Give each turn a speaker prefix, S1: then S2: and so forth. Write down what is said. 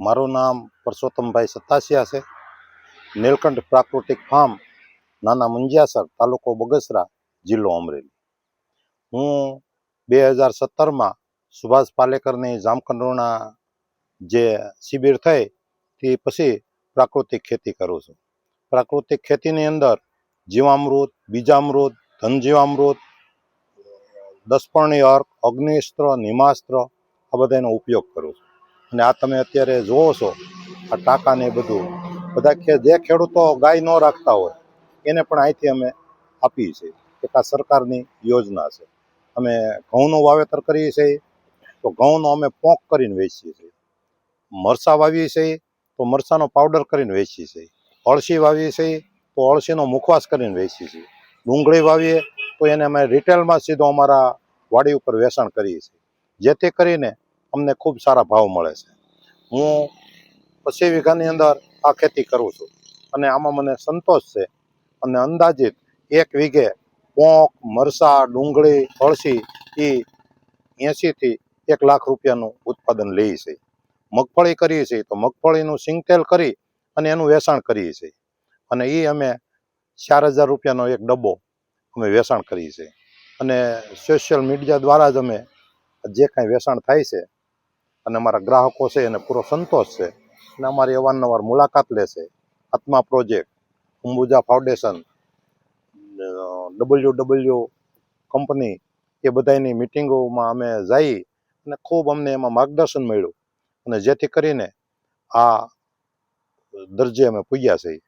S1: મારું નામ પરસોત્તમભાઈ સતાસિયા છે. નીલકંઠ પ્રાકૃતિક ફાર્મ, નાના મુંજિયાસર, તાલુકો બગસરા, જિલ્લો અમરેલી. હું બે હજાર સત્તરમાં સુભાષ પાલેકરની જામકંડોરણા જે શિબિર થઈ, તે પછી પ્રાકૃતિક ખેતી કરું છું. પ્રાકૃતિક ખેતીની અંદર જીવામૃત, બીજામૃત, ધનજીવામૃત, દસપર્ણી અર્ક, અગ્નિસ્ત્ર, નિમાસ્ત્ર, આ બધાનો ઉપયોગ કરું છું. અને આ તમે અત્યારે જોવો છો, આ ટાંકા ને બધું. બધા ખે જે ખેડૂતો ગાય ન રાખતા હોય, એને પણ અહીંથી અમે આપીએ છીએ એક આ સરકારની યોજના છે. અમે ઘઉંનું વાવેતર કરીએ છીએ, તો ઘઉંનો અમે પોંક કરીને વેચીએ છીએ. મરચાં વાવીએ છીએ, તો મરચાંનો પાવડર કરીને વેચીએ છીએ. અળસી વાવીએ છીએ, તો અળસીનો મુખવાસ કરીને વેચીએ છીએ. ડુંગળી વાવીએ, તો એને અમે રિટેલમાં સીધો અમારા વાડી ઉપર વેચાણ કરીએ છીએ. જેથી કરીને અમને ખૂબ સારા ભાવ મળે છે. હું પચીસ વીઘાની અંદર આ ખેતી કરું છું. અને આમાં મને સંતોષ છે. અને અંદાજિત એક વીઘે પોંક, મરસા, ડુંગળી અળસી એ એંશીથી એક લાખ રૂપિયાનું ઉત્પાદન લઈએ છીએ. મગફળી કરીએ છીએ તો મગફળીનું સિંગતેલ કરી અને એનું વેચાણ કરીએ છીએ. અને એ અમે ચાર હજાર રૂપિયાનો એક ડબ્બો અમે વેચાણ કરીએ છીએ. અને સોશિયલ મીડિયા દ્વારા જ અમે જે કાંઈ વેચાણ થાય છે અને અમારા ગ્રાહકો છે, એને પૂરો સંતોષ છે. અને અમારી અવારનવાર મુલાકાત લે છે આત્મા project, Ambuja foundation W W company, એ બધાની મિટિંગોમાં અમે જઈ અને ખૂબ અમને એમાં માર્ગદર્શન મળ્યું. અને જેથી કરીને આ દરજ્જે અમે પૂગ્યા છીએ.